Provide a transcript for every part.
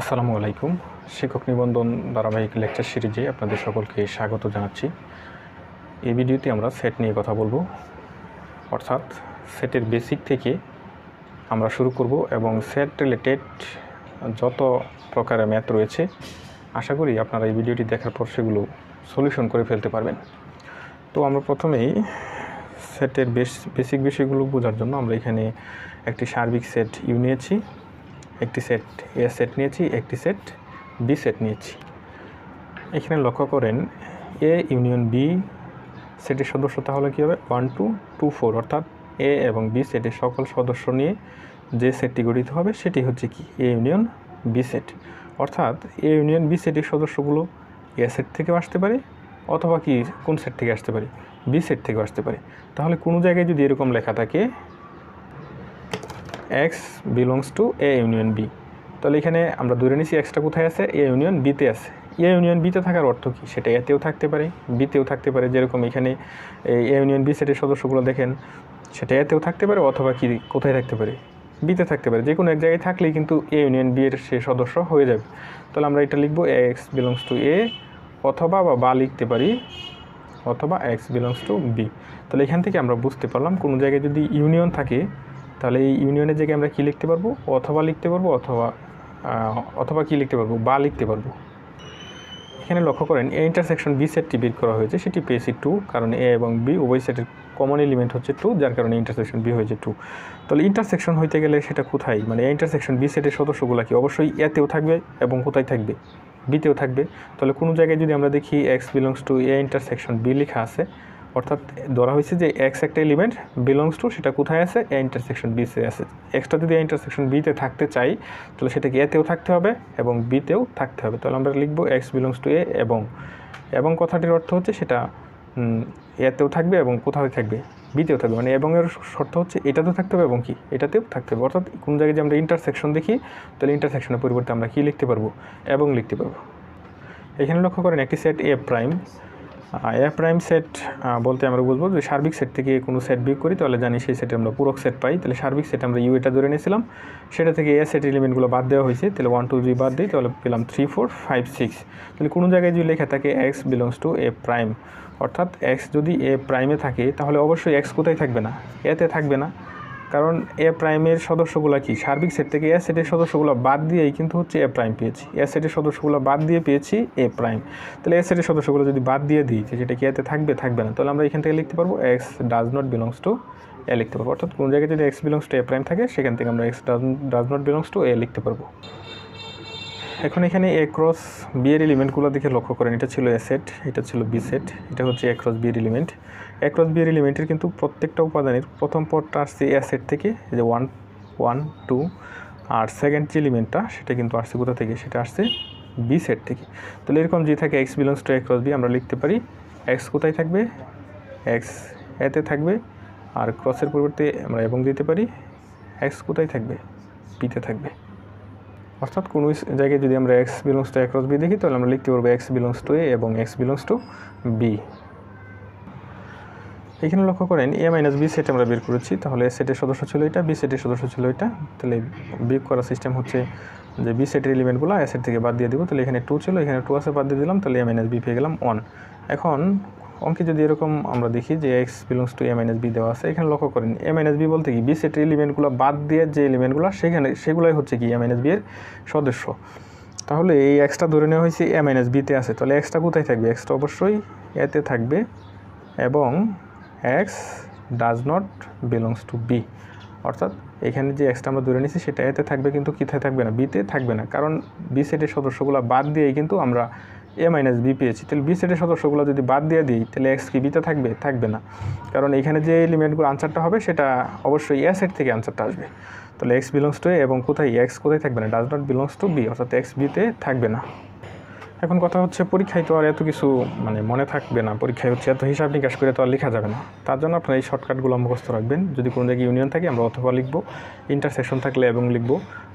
আসসালামু আলাইকুম। শিক্ষক নিবন্ধন ধারাবাহিক লেকচার সিরিজে আপনাদের সকলকে স্বাগত জানাচ্ছি। এই ভিডিওতে আমরা সেট নিয়ে কথা বলব। অর্থাৎ সেটের বেসিক থেকে আমরা শুরু করব এবং সেট রিলেটেড যত প্রকারের ম্যাথ রয়েছে, আশা করি আপনারা এই ভিডিওটি দেখার পর সেগুলো সলিউশন করে ফেলতে পারবেন। তো আমরা প্রথমেই সেটের বেশ বেসিক বিষয়গুলো বোঝার জন্য আমরা এখানে একটি সার্বিক সেট ইউ নিয়েছি। একটি সেট এ সেট নিয়েছি, একটি সেট বি সেট নিয়েছি। এখানে লক্ষ্য করেন, এ ইউনিয়ন বি সেটের সদস্য তাহলে কী হবে? One, two two, four. অর্থাৎ এ এবং বি সেটের সকল সদস্য নিয়ে যে সেটটি গঠিত হবে, সেটি হচ্ছে কি? A union B set. অর্থাৎ এ ইউনিয়ন বি সেটের সদস্যগুলো এ সেট থেকেও আসতে পারে অথবা কি কোন সেট থেকে আসতে পারে? বি সেট থেকেও আসতে পারে। তাহলে কোনো জায়গায় যদি এরকম লেখা থাকে x belongs to A union B তাহলে এখানে আমরা ধরে নিছি এক্সটা কোথায় আছে? এ ইউনিয়ন বিতে আছে। এ ইউনিয়ন বিতে থাকার অর্থ কী? সেটা এতেও থাকতে পারে বিতেও থাকতে পারে। যেরকম এখানে এ ইউনিয়ন বি সেটের সদস্যগুলো দেখেন, সেটা এতেও থাকতে পারে অথবা কি কোথায় থাকতে পারে? বিতে থাকতে পারে। যে কোনো এক জায়গায় থাকলেই কিন্তু এ ইউনিয়ন বি এর সে সদস্য হয়ে যাবে। তাহলে আমরা এটা লিখব এক্স বিলংস টু এ অথবা বা বা লিখতে পারি অথবা এক্স বিলংস টু বি তাহলে এখান থেকে আমরা বুঝতে পারলাম কোনো জায়গায় যদি ইউনিয়ন থাকে তাহলে এই ইউনিয়নের জায়গায় আমরা কী লিখতে পারব? অথবা লিখতে পারব অথবা অথবা কী লিখতে পারব? বা লিখতে পারব। এখানে লক্ষ্য করেন, এ ইন্টারসেকশন বি সেটটি বের করা হয়েছে, সেটি পেয়েছি টু কারণ এ এবং বি উভয় সেটের কমন এলিমেন্ট হচ্ছে টু যার কারণে ইন্টারসেকশন বি হয়েছে টু তাহলে ইন্টারসেকশন হইতে গেলে সেটা কোথায়? মানে এ ইন্টারসেকশন বি সেটের সদস্যগুলো কি অবশ্যই এতেও থাকবে এবং কোথায় থাকবে? বিতেও থাকবে। তাহলে কোনো জায়গায় যদি আমরা দেখি x belongs to A intersection B লেখা আছে অর্থাৎ ধরা হয়েছে যে এক্স একটা এলিমেন্ট বিলংস টু সেটা কোথায় আছে? এ ইন্টারসেকশন বিতে আছে। এক্সটা যদি এ ইন্টারসেকশন বিতে থাকতে চাই, তাহলে সেটাকে এতেও থাকতে হবে এবং বিতেও থাকতে হবে। তাহলে আমরা লিখব এক্স বিলংস টু এ এবং এবং কথাটির অর্থ হচ্ছে সেটা এতেও থাকবে এবং কোথায় থাকবে? বিতেও থাকবে। মানে এবং এর শর্ত হচ্ছে এটাতেও থাকতে হবে এবং কি? এটাতেও থাকতে হবে। অর্থাৎ কোন জায়গায় যে আমরা ইন্টারসেকশন দেখি, তাহলে ইন্টারসেকশনের পরিবর্তে আমরা কি লিখতে পারব? এবং লিখতে পারব। এখানে লক্ষ্য করেন একটি set A prime A prime set বলতে আমরা বুঝব যে সার্বিক সেট থেকে কোনো সেট বিয়োগ করি, তাহলে জানি সেই সেটে আমরা পুরক সেট পাই। তাহলে সার্বিক সেট আমরা ইউ এটা ধরে নিয়েছিলাম। সেটা থেকে এ সেট এলিমেন্টগুলো বাদ দেওয়া হয়েছে। তাহলে ওয়ান টু থ্রি বাদ দিই, তাহলে পেলাম থ্রি ফোর ফাইভ সিক্স তাহলে কোনো জায়গায় যদি লেখা থাকে x belongs to A prime অর্থাৎ এক্স যদি এ প্রাইমে থাকে, তাহলে অবশ্যই এক্স কোথায় থাকবে না? এতে থাকবে না। কারণ এ প্রাইমের সদস্যগুলো কি? সার্বিক সেট থেকে এ সেটের সদস্যগুলো বাদ দিয়েই কিন্তু হচ্ছে এ প্রাইম পেয়েছি। এ সেটের সদস্যগুলো বাদ দিয়ে পেয়েছি এ প্রাইম তাহলে এ সেটের সদস্যগুলো যদি বাদ দিয়ে দিই, যে কি এতে থাকবে থাকবে না, তাহলে আমরা এখান থেকে লিখতে পারব x does not belongs to A লিখতে পারব। অর্থাৎ কোনো জায়গায় যদি x belongs to A prime থাকে, সেখান থেকে আমরা x does not belongs to A লিখতে পারব। এখন এখানে এ ক্রস বি এর এলিমেন্টগুলো দেখে লক্ষ্য করেন। এটা ছিল এ সেট এটা ছিল বি সেট এটা হচ্ছে এ ক্রস বি এর এলিমেন্ট এ ক্রস বি এর এলিমেন্টের কিন্তু প্রত্যেকটা উপাদানের প্রথম পদটা আসছে এ সেট থেকে যে ওয়ান ওয়ান টু আর সেকেন্ড যে এলিমেন্টটা সেটা কিন্তু আসছে কোথা থেকে? সেটা আসছে বি সেট থেকে। তাহলে এরকম যে থাকে x belongs to A cross B আমরা লিখতে পারি এক্স কোথায় থাকবে? এক্স এতে থাকবে। আর ক্রসের পরিবর্তে আমরা এবং দিতে পারি এক্স কোথায় থাকবে? বিতে থাকবে। অর্থাৎ কোনো জায়গায় যদি আমরা x belongs to cross B দেখি, তাহলে আমরা লিখতে পারব এক্স বিলংস টু এ এবং এক্স বিলংস টু বি এখানে লক্ষ্য করেন এ মাইনাস বি সেট আমরা বের করেছি, তাহলে সেটের সদস্য ছিল এটা, বি সেটের সদস্য ছিল এটা, তাহলে বিয়োগ করার সিস্টেম হচ্ছে যে বি সেটের এলিমেন্টগুলো এ সেট থেকে বাদ দিয়ে দিব, তাহলে এখানে টু ছিল, এখানে টু আছে বাদ দিয়ে দিলাম, তাহলে এ মাইনাস বি পেয়ে গেলাম ওয়ান এখন অঙ্কে যদি এরকম আমরা দেখি যে x belongs to A minus B দেওয়া আছে, এখানে লক্ষ্য করেন এ মাইনাস বি বলতে কি, বি সেটের এলিমেন্টগুলো বাদ দিয়ে যে এলিমেন্টগুলো সেখানে সেগুলোই হচ্ছে কি এ মাইনাস বি এর সদস্য। তাহলে এই এক্সটা ধরে নেওয়া হয়েছে এ মাইনাস বিতে আছে, তাহলে এক্সটা কোথায় থাকবে? এক্সটা অবশ্যই এতে থাকবে এবং x does not belongs to B অর্থাৎ এখানে যে এক্সটা আমরা ধরে নিয়েছি সেটা এতে থাকবে কিন্তু কিথায় থাকবে না? বিতে থাকবে না। কারণ বি সেটের সদস্যগুলো বাদ দিয়েই কিন্তু আমরা এ মাইনাস বি পেয়েছি। তাহলে বি সেটের সদস্যগুলো যদি বাদ দিয়ে দিই, তাহলে এক্স কি বিতে থাকবে? থাকবে না। কারণ এখানে যে এলিমেন্টগুলো আনসারটা হবে, সেটা অবশ্যই এ সেট থেকে আনসারটা আসবে। তাহলে এক্স বিলংস টু এ এবং কোথায়? এক্স কোথায় থাকবে না? Does not belongs to B অর্থাৎ এক্স বিতে থাকবে না। এখন কথা হচ্ছে পরীক্ষায় তো আর এত কিছু মানে মনে থাকবে না। পরীক্ষায় হচ্ছে এত হিসাব নিকাশ করে তো আর লেখা যাবে না। তার জন্য আপনারা এই শর্টকাটগুলো মুখস্থ রাখবেন। যদি কোনো জায়গায় ইউনিয়ন থাকে, আমরা অথবা লিখব। ইন্টারসেকশন থাকলে এবং লিখব।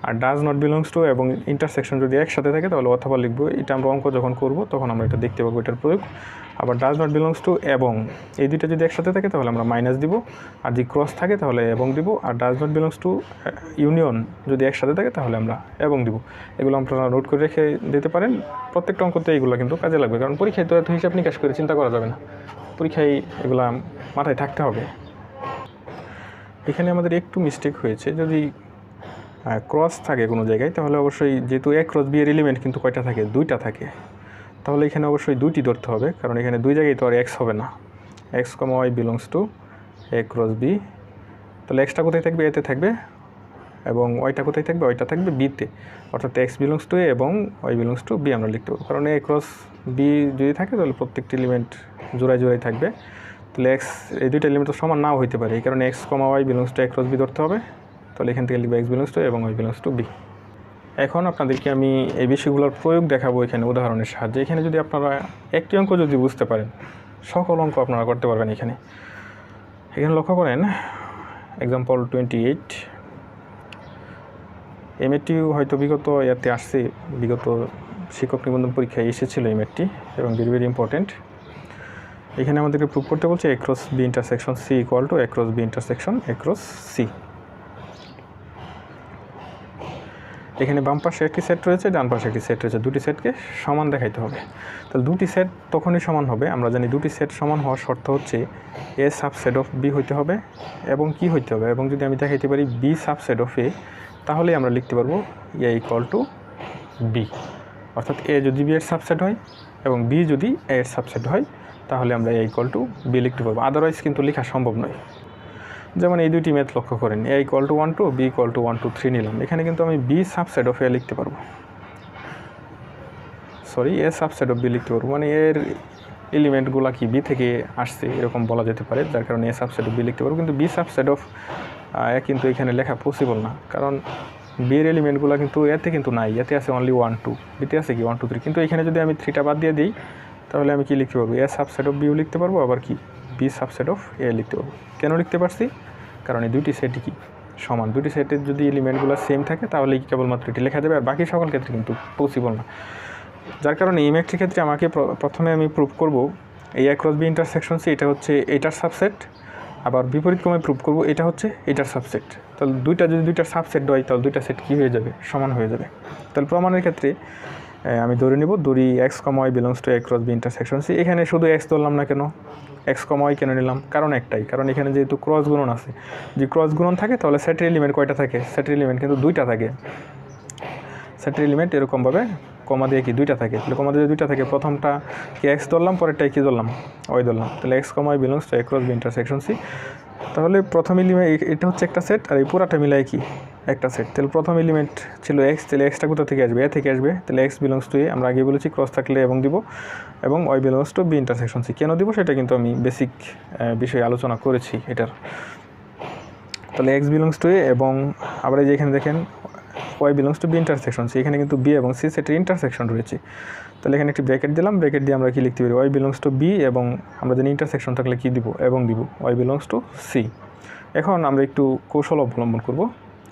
আর ডাজ নট বিলংস টু এবং ইন্টারসেকশন যদি একসাথে থাকে, তাহলে অথবা লিখব। এটা আমরা অঙ্ক যখন করব, তখন আমরা এটা দেখতে পাবো, এটার প্রয়োগ। আবার ডাজ নট বিলংস টু এবং। এই দুইটা যদি একসাথে থাকে তাহলে আমরা মাইনাস দিব। আর যদি ক্রস থাকে তাহলে এবং দিব। আর does not belongs to union যদি একসাথে থাকে তাহলে আমরা এবং দিব। এগুলো আপনারা নোট করে রেখে দিতে পারেন। প্রত্যেকটা অঙ্কতে এগুলো কিন্তু কাজে লাগবে। কারণ পরীক্ষায় তো এত হিসাব নিকাশ করে চিন্তা করা যাবে না। পরীক্ষায় এগুলো মাথায় থাকতে হবে। এখানে আমাদের একটু মিস্টেক হয়েছে। যদি ক্রস থাকে কোনো জায়গায় তাহলে অবশ্যই যেহেতু এক ক্রস বিয়ের এলিমেন্ট কিন্তু কয়টা থাকে? দুইটা থাকে। তাহলে এখানে অবশ্যই দুইটি ধরতে হবে, কারণ এখানে দুই জায়গায় তো আর এক্স হবে না। X comma y belongs to A cross B তাহলে এক্সটা কোথায় থাকবে? এতে থাকবে এবং ওয়াইটা কোথায় থাকবে? ওইটা থাকবে বিতে অর্থাৎ এক্স বিলংস টু এ এবং ওয়াই বিলংস টু বি আমরা লিখতে পারব। কারণ এ ক্রস বি যদি থাকে, তাহলে প্রত্যেকটি এলিমেন্ট জোড়ায় জোড়ায় থাকবে। তাহলে এক্স এই দুইটা এলিমেন্ট সমান নাও হইতে পারে। এই কারণে x comma y belongs to A cross B ধরতে হবে। তাহলে এখান থেকে লিখবে এক্স বিলংস টু এবং ওয়াই বিলংস টু বি এখন আপনাদেরকে আমি এই বিষয়গুলোর প্রয়োগ দেখাবো এখানে উদাহরণের সাহায্যে। এখানে যদি আপনারা একটি অঙ্ক যদি বুঝতে পারেন, সকল অঙ্ক আপনারা করতে পারবেন এখানে। এখানে লক্ষ্য করেন এক্সাম্পল টোয়েন্টি এইট এমএটি হয়তো বিগত ইয়াতে আসছে, বিগত শিক্ষক নিবন্ধন পরীক্ষায় এসেছিল এমএটি এবং ভেরি ভেরি ইম্পর্টেন্ট এখানে আমাদেরকে প্রুভ করতে বলছে A cross B intersection C equal to A cross B intersection A cross C এখানে বাম পাশে একটি সেট রয়েছে, ডান পাশে একটি সেট রয়েছে। দুটি সেটকে সমান দেখাইতে হবে। তাহলে দুটি সেট তখনই সমান হবে। আমরা জানি দুটি সেট সমান হওয়ার শর্ত হচ্ছে এ সাবসেট অফ বি হইতে হবে এবং কি হইতে হবে। এবং যদি আমি দেখাইতে পারি বি সাবসেট অফ এ তাহলেই আমরা লিখতে পারব এ ইকুয়াল টু বি অর্থাৎ এ যদি বি এর সাবসেট হয় এবং বি যদি এ এর সাবসেট হয়, তাহলে আমরা এ ইকুয়াল টু বি লিখতে পারব। আদারওয়াইজ কিন্তু লেখা সম্ভব নয়। যেমন এই দুইটি ম্যাথ লক্ষ্য করেন A equal to one two B equal to one two three নিলাম। এখানে কিন্তু আমি বি সাবসেট অফ এ লিখতে পারব। Sorry A subset of B লিখতে পারব। মানে এর এলিমেন্টগুলো কি বি থেকে আসছে, এরকম বলা যেতে পারে। যার কারণে এ সাবসেট অফ বি লিখতে পারব। কিন্তু বি সাবসেট অফ এ কিন্তু এখানে লেখা পসিবল না। কারণ বিয়ের এলিমেন্টগুলো কিন্তু এতে কিন্তু নাই। এতে আছে অনলি ওয়ান টু বিতে আছে কি? ওয়ান টু থ্রি কিন্তু এখানে যদি আমি থ্রিটা বাদ দিয়ে দিই, তাহলে আমি কি লিখতে পারব? এ সাবসেট অফ বিও লিখতে পারব, আবার কি? বি সাবসেট অফ এ লিখতে পারব। কেন লিখতে পারছি? কারণ এই দুইটি সেটই কি? সমান। দুটি সেটের যদি এলিমেন্টগুলো সেম থাকে, তাহলে কি কেবলমাত্র এটি লেখা যাবে, আর বাকি সকল ক্ষেত্রে কিন্তু পসিবল না। যার কারণে এই ম্যাট্রিক ক্ষেত্রে আমাকে প্রথমে আমি প্রুভ করব এই অ্যাক্রস বি ইন্টারসেকশন সি এটা হচ্ছে এটার সাবসেট আবার বিপরীত ক্রমে প্রুভ করব, এটা হচ্ছে এটার সাবসেট তাহলে দুইটা যদি দুইটার সাবসেট হয়, তাহলে দুইটা সেট কী হয়ে যাবে? সমান হয়ে যাবে। তাহলে প্রমাণের ক্ষেত্রে আমি ধরে নেব, দড়ি x comma y belongs to A cross B intersection C এখানে শুধু এক্স ধরলাম না কেন? এক্স কম কেন নিলাম? কারণ একটাই, কারণ এখানে যেহেতু ক্রস গুণন আছে। যদি ক্রস গুণন থাকে, তাহলে সেটের এলিমেন্ট কয়টা থাকে? সেটের এলিমেন্ট কিন্তু দুইটা থাকে। সেটের এলিমেন্ট এরকমভাবে কমা দিয়ে কি দুইটা থাকে? তাহলে কমা দিয়ে দুইটা থাকে। প্রথমটা কি এক্স ধরলাম পরেরটাই কি ধরলাম? ওই ধরলাম। তাহলে x comma y belongs to A cross B intersection C তাহলে প্রথম এলিমেন্ট এটা হচ্ছে একটা সেট আর এই পুরাটা মিলাই কি? একটা সেট তাহলে প্রথম এলিমেন্ট ছিল এক্স তাহলে এক্সটা কোথা থেকে আসবে? এ থেকে আসবে। তাহলে এক্স বিলংস টু এ আমরা আগে বলেছি ক্রস থাকলে এবং দিব। এবং y belongs to B intersection C কেন দিব? সেটা কিন্তু আমি বেসিক বিষয়ে আলোচনা করেছি এটার। তাহলে এক্স বিলংস টু এ এবং আবার এই যে এখানে দেখেন y belongs to B intersection C এখানে কিন্তু বি এবং সি সেটের ইন্টারসেকশন রয়েছে। তাহলে এখানে একটি ব্র্যাকেট দিলাম ব্র্যাকেট দিয়ে আমরা কি লিখতে পারি? ওয়াই বিলংস টু বি এবং আমরা জানি ইন্টারসেকশন থাকলে কি দিব? এবং দিব। ওয়াই বিলংস টু সি এখন আমরা একটু কৌশল অবলম্বন করব।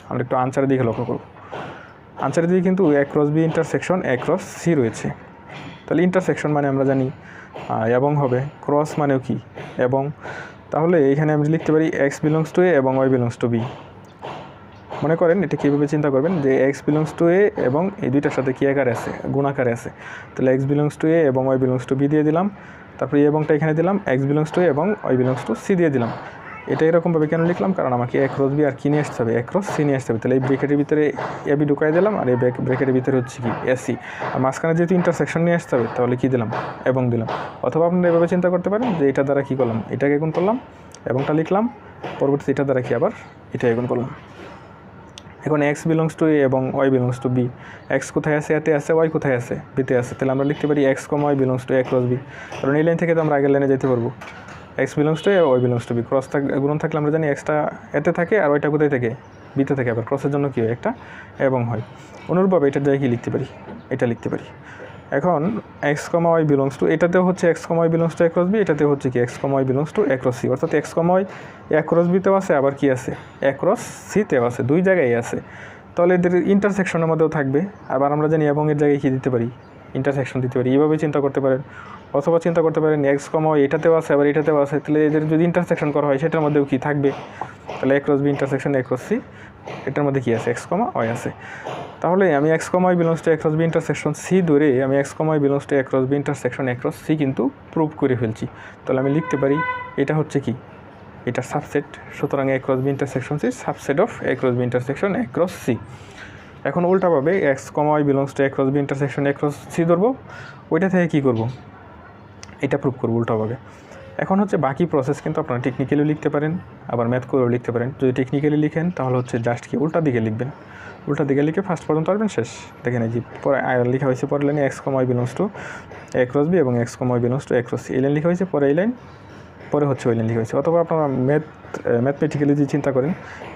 আমরা একটু আনসারের দিকে লক্ষ্য করব। আনসারের দিকে কিন্তু এক cross B intersection cross C রয়েছে। তাহলে ইন্টারসেকশন মানে আমরা জানি এবং হবে। ক্রস মানেও কি? এবং তাহলে এখানে আমি লিখতে পারি এক্স বিলংস টু এ এবং ওয়াই বিলংস টু বি মনে করেন, এটা কীভাবে চিন্তা করবেন যে এক্স বিলংস টু এ এবং এই দুইটার সাথে কী আকারে আছে? গুণাকারে আছে। তাহলে এক্স বিলংস টু এ এবং ওয়াই বিলংস টু বি দিয়ে দিলাম। তারপরে এ এবংটা এখানে দিলাম এক্স বিলংস টু এবং ওয়াই বিলংস টু সি দিয়ে দিলাম। এটা এরকমভাবে কেন লিখলাম? কারণ আমাকে এক রোজ বি আর কি নিয়ে আসতে হবে? এক রোজ সি নিয়ে আসতে হবে। তাহলে এই ব্রেকেটের ভিতরে এ বি ঢুকাই দিলাম আর এই ব্রেকেটের ভিতরে হচ্ছে কি? এসি আর মাঝখানে যেহেতু ইন্টারসেকশন নিয়ে আসতে হবে, তাহলে কী দিলাম? এবং দিলাম। অথবা আপনারা এভাবে চিন্তা করতে পারেন যে এটা দ্বারা কী করলাম? এটাকে গুণ করলাম, এবংটা লিখলাম, পরবর্তীতে এটা দ্বারা কি আবার এটা গুণ করলাম? এখন এক্স বিলংস টু এ এবং y belongs to B x কোথায় আছে? এতে আছে ওয়াই কোথায় আছে? বিতে আছে। তাহলে আমরা লিখতে পারি x comma y belongs to A cross B কারণ এই লাইন থেকে তো আমরা আগের লাইনে যেতে পারব। X belongs to A y belongs to B cross থাক গুণন থাকলে আমরা জানি এক্সটা এতে থাকে আর ওইটা কোথায় থাকে? বিতে থাকে। আবার ক্রসের জন্য কী হয়? একটা এবং হয়। অনুরূপভাবে এটার জায়গায় কি লিখতে পারি? এটা লিখতে পারি। এখন x comma y belongs to এটাতেও হচ্ছে x comma y belongs to A cross B এটাতে হচ্ছে কি x comma y belongs to A cross C অর্থাৎ x comma y A cross বিতেও আছে, আবার কি আছে? একরস সিতেও আছে, দুই জায়গায় আছে। তাহলে এদের ইন্টারসেকশনের মধ্যেও থাকবে। আবার আমরা জানি এবং এর জায়গায় কী দিতে পারি? ইন্টারসেকশন দিতে পারি। এইভাবে চিন্তা করতে পারেন। অথবা চিন্তা করতে পারেন এক্স কমা এটাতেও আছে, আবার এটাতেও আছে। তাহলে এদের যদি ইন্টারসেকশন করা হয়, সেটার মধ্যেও কি থাকবে? তাহলে A cross B intersection A cross C এটার মধ্যে কি আছে? এক্স কমা ওয়াই আছে। তাহলে আমি x comma y belongs to A cross B intersection C ধরে আমি x comma y belongs to A cross B intersection A cross C কিন্তু প্রুভ করে ফেলছি। তাহলে আমি লিখতে পারি, এটা হচ্ছে কি? এটা সাবসেট সুতরাং A cross B intersection C subset of A cross B intersection A cross C এখন উল্টাভাবে x comma y belongs to A cross B intersection A cross C ধরবো। ওইটা থেকে কী করব? এটা প্রুভ করব উল্টাভাবে এখন হচ্ছে বাকি প্রসেস কিন্তু আপনারা টেকনিক্যালিও লিখতে পারেন, আবার ম্যাথ করেও লিখতে পারেন। যদি টেকনিক্যালি লিখেন, তাহলে হচ্ছে জাস্ট কি উল্টা দিকে লিখবেন। উল্টা দিকে লিখে ফার্স্ট পর্যন্ত পারবেন শেষ। দেখেন এই যে পরে লেখা হয়েছে পরে লাইনে x comma y belongs to A cross B এবং x comma y belongs to A cross C এই লাইন লেখা হয়েছে, পরে এই লাইন পরে হচ্ছে ওই লাইন লেখা হয়েছে। অথবা আপনারা ম্যাথ ম্যাথমেটিক্যালি যদি চিন্তা করেন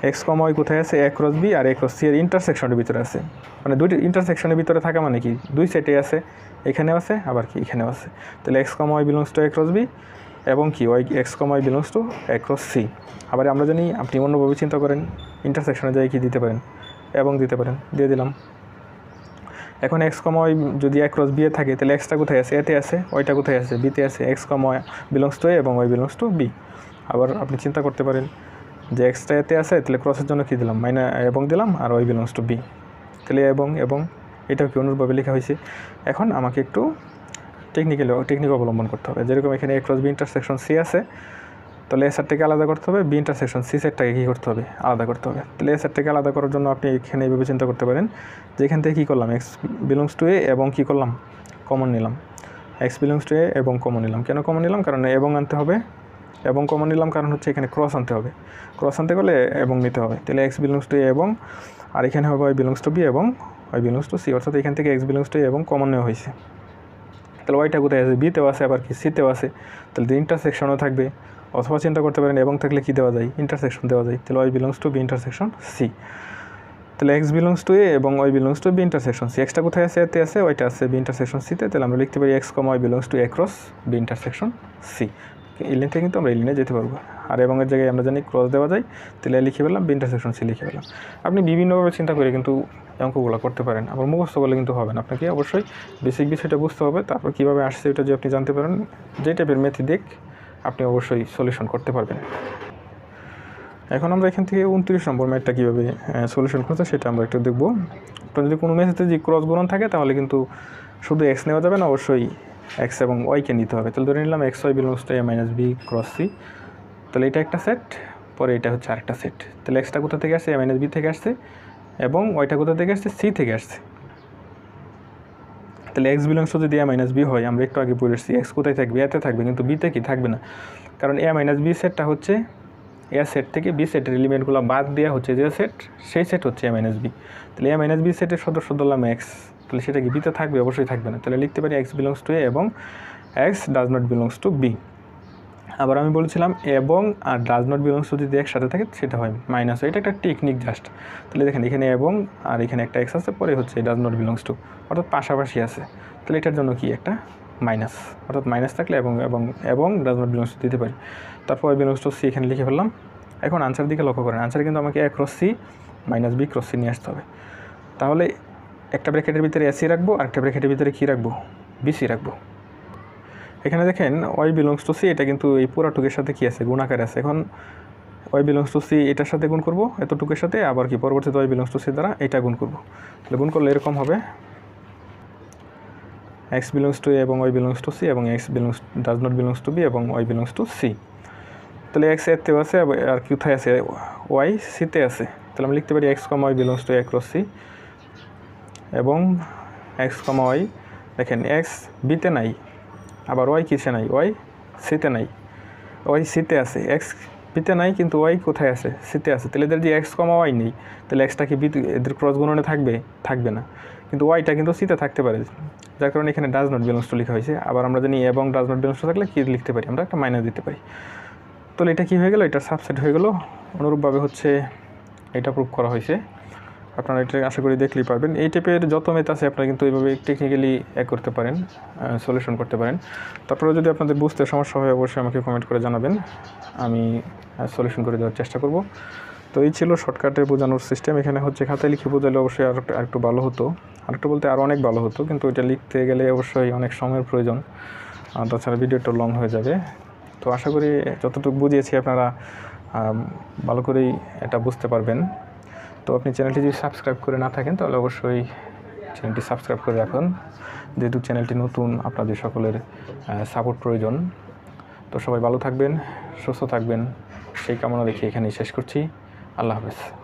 এক্স কম ওয়াই কোথায় আছে? এ ক্রস বি আর এ ক্রস সি এর ইন্টারসেকশনের ভিতরে আছে। মানে দুইটি ইন্টারসেকশনের ভিতরে থাকা মানে কি? দুই সেটে আছে, এখানেও আছে, আবার কি? এখানেও আছে। তাহলে x comma y belongs to A cross B এবং কি? Y x comma y belongs to A cross C আবার আমরা জানি, আপনি অন্যভাবে চিন্তা করেন ইন্টারসেকশনে যাই কি দিতে পারেন? এবং দিতে পারেন, দিয়ে দিলাম। এখন এক্স কম ওয়াই যদি এক ক্রস বিয়ে থাকে, তাহলে এক্সটা কোথায় আছে? এতে আছে ওইটা কোথায় আছে? বিতে আছে x comma y belongs to A এবং ওয়াই বিলংস টু বি আবার আপনি চিন্তা করতে পারেন যে এক্সটা এতে আছে, তাহলে ক্রসের জন্য কী দিলাম? মাইনা এবং দিলাম, আর ওয়াই বিলংস টু বি তাহলে এবং এবং এটাও কি অনুরূপভাবে লেখা হয়েছে? এখন আমাকে একটু টেকনিক্যালি টেকনিক অবলম্বন করতে হবে। যেরকম এখানে A cross B intersection C আছে তাহলে এ সেটটাকে আলাদা করতে হবে বি ইন্টারসেকশন সি সেটটাকে কী করতে হবে? আলাদা করতে হবে। তাহলে এ সেটটাকে আলাদা করার জন্য আপনি এখানে এইভাবে চিন্তা করতে পারেন যে এখান থেকে কী করলাম? এক্স বিলংস টু এ এবং কী করলাম? কমন নিলাম। এক্স বিলংস টু এ এবং কমন নিলাম। কেন কমন নিলাম? কারণ এবং আনতে হবে। এবং কমন নিলাম কারণ হচ্ছে এখানে ক্রস আনতে হবে। ক্রস আনতে গেলে এবং নিতে হবে। তাহলে এক্স বিলংস টু এ এবং, আর এখানে হবে ওয়াই বিলংস টু বি এবং ওয়াই বিলংস টু সি অর্থাৎ এখান থেকে এক্স বিলংস টু এ এবং কমন নেওয়া হয়েছে। তাহলে ওয়াইটা কোথায় আছে? বিতেও আছে, আবার কি সিতেও আছে। তাহলে ইন্টারসেকশনও থাকবে। অথবা চিন্তা করতে পারেন, এবং থাকলে কী দেওয়া যায়? ইন্টারসেকশন দেওয়া যায়। তাহলে y belongs to B intersection C তাহলে এক্স বিলংস টু এ এবং y belongs to B intersection C extra কোথায় আছে? এতে আছে ওইটা আছে বি ইন্টারসেকশন সিতে তাহলে আমরা লিখতে পারি x comma y belongs to cross B intersection C এই কিন্তু আমরা এই লাইনে যেতে পারব। আর এবং এর জায়গায় আমরা জানি ক্রস দেওয়া যায়, তাহলে লিখে পেলাম বি ইন্টারসেকশন সি লিখে পেলাম আপনি বিভিন্নভাবে চিন্তা করে কিন্তু অঙ্কগুলো করতে পারেন। আবার মুখস্থ করলে কিন্তু হবে না। আপনাকে অবশ্যই বেসিক বিষয়টা বুঝতে হবে। তারপর কীভাবে আসছে, এটা যে আপনি জানতে পারেন, যে টাইপের মেথি দেখ আপনি অবশ্যই সলিউশন করতে পারবেন। এখন আমরা এখান থেকে উনত্রিশ নম্বর ম্যাথটা কীভাবে সলিউশন করতে সেটা আমরা একটু দেখব। আপনার যদি কোনো মেথিতে যে ক্রস গুণন থাকে, তাহলে কিন্তু শুধু এক্স নেওয়া যাবে না, অবশ্যই এক্স এবং ওয়াইকে নিতে হবে। তাহলে ধরে নিলাম x y belongs to A minus B cross C তাহলে এটা একটা সেট পরে এটা হচ্ছে আরেকটা সেট তাহলে এক্সটা কোথা থেকে আসছে? এ মাইনাস বি থেকে আসছে এবং ওয়াইটা কোথা থেকে আসছে? সি থেকে আসছে। তাহলে এক্স বিলংস যদি এ মাইনাস বি হয়, আমরা একটু আগে পড়েছি এক্স কোথায় থাকবে? এতে থাকবে, কিন্তু বিতে কি? থাকবে না। কারণ এ মাইনাস বি সেটটা হচ্ছে এ সেট থেকে বি সেটের এলিমেন্টগুলো বাদ দেওয়া হচ্ছে যে সেট সেই সেট হচ্ছে এ মাইনাস বি তাহলে এ মাইনাস বি সেটের সদস্য ধরলাম এক্স তাহলে সেটা কি বিতে থাকবে? অবশ্যই থাকবে না। তাহলে লিখতে পারি এক্স বিলংস টু এ এবং x does not belongs to B আবার আমি বলেছিলাম, এবং আর ডাজ নট বিলংস যদি একসাথে থাকে, সেটা হয় মাইনাস এটা একটা টেকনিক জাস্ট তাহলে দেখেন, এখানে এবং আর এখানে একটা এক্স আছে, পরে হচ্ছে ডাজ নট বিলংস টু অর্থাৎ পাশাপাশি আছে। তাহলে এটার জন্য কি একটা মাইনাস অর্থাৎ মাইনাস থাকলে এবং এবং এবং ডাজ নট বিলংস টু দিতে পারি। তারপর বিলংস টু সি এখানে লিখে ফেললাম। এখন আনসার দিকে লক্ষ্য করেন। আনসার কিন্তু আমাকে A cross C minus B cross C নিয়ে আসতে হবে। তাহলে একটা ব্র্যাকেটের ভিতরে এসি রাখব আর একটা ব্র্যাকেটের ভিতরে কী রাখব? বিসি রাখব। এখানে দেখেন ওয়াই বিলংস টু সি এটা কিন্তু এই পুরাটুকের সাথে কী আছে? গুণাকার আছে। এখন ওয়াই বিলংস টু সি এটার সাথে গুণ করব, এতটুকুর সাথে, আবার কি পরবর্তীতে ওয়াই বিলংস টু সি দ্বারা এটা গুণ করব। তাহলে গুণ করলে এরকম হবে। এক্স বিলংস টু এবং ওয়াই বিলংস টু সি এবং x belongs does not belongs to B এবং ওয়াই বিলংস টু সি তাহলে এক্স এতেও আছে আর কোথায় আছে? ওয়াই সিতে আছে। তাহলে আমি লিখতে পারি x comma y belongs to A cross C এবং এক্স কমা ওয়াই দেখেন এক্স বিতে নাই। আবার ওয়াই কিসে নাই? ওয়াই সিতে নাই। ওয়াই সিতে আছে। এক্স বিতে নাই, কিন্তু ওয়াই কোথায় আছে? সিতে আছে। তাহলে এদের যে এক্স কমা ওয়াই নেই, তাহলে এক্সটা কি বিতে, এদের ক্রস গুণনে থাকবে? থাকবে না। কিন্তু ওয়াইটা কিন্তু সিতে থাকতে পারে। যার কারণে এখানে ডাজ নট বিলংস টু লেখা হয়েছে। আবার আমরা জানি এবং ডাজ নট বিলংস টু থাকলে কী লিখতে পারি? আমরা একটা মাইনাস দিতে পারি। তাহলে এটা কী হয়ে গেল? এটা সাবসেট হয়ে গেল। অনুরূপভাবে হচ্ছে এটা প্রুভ করা হয়েছে। আপনারা এটা আশা করি দেখলেই পারবেন। এই টাইপের যত মেথ আছে, আপনারা কিন্তু এইভাবে টেকনিক্যালি এক করতে পারেন সলিউশন করতে পারেন। তারপরে যদি আপনাদের বুঝতে সমস্যা হয়, অবশ্যই আমাকে কমেন্ট করে জানাবেন। আমি সলিউশন করে দেওয়ার চেষ্টা করব। তো এই ছিল শর্টকাটে বোঝানোর সিস্টেম এখানে হচ্ছে খাতায় লিখে বোঝালে অবশ্যই আর একটু ভালো হতো। আরেকটু বলতে আরও অনেক ভালো হতো, কিন্তু এটা লিখতে গেলে অবশ্যই অনেক সময়ের প্রয়োজন। তাছাড়া ভিডিওটা লং হয়ে যাবে। তো আশা করি যতটুকু বুঝিয়েছি আপনারা ভালো করেই এটা বুঝতে পারবেন। তো আপনি চ্যানেলটি যদি সাবস্ক্রাইব করে না থাকেন, তাহলে অবশ্যই চ্যানেলটি সাবস্ক্রাইব করে রাখুন। যেহেতু চ্যানেলটি নতুন, আপনাদের সকলের সাপোর্ট প্রয়োজন। তো সবাই ভালো থাকবেন, সুস্থ থাকবেন। সেই কামনা রেখে এখানেই শেষ করছি। আল্লাহ হাফেজ।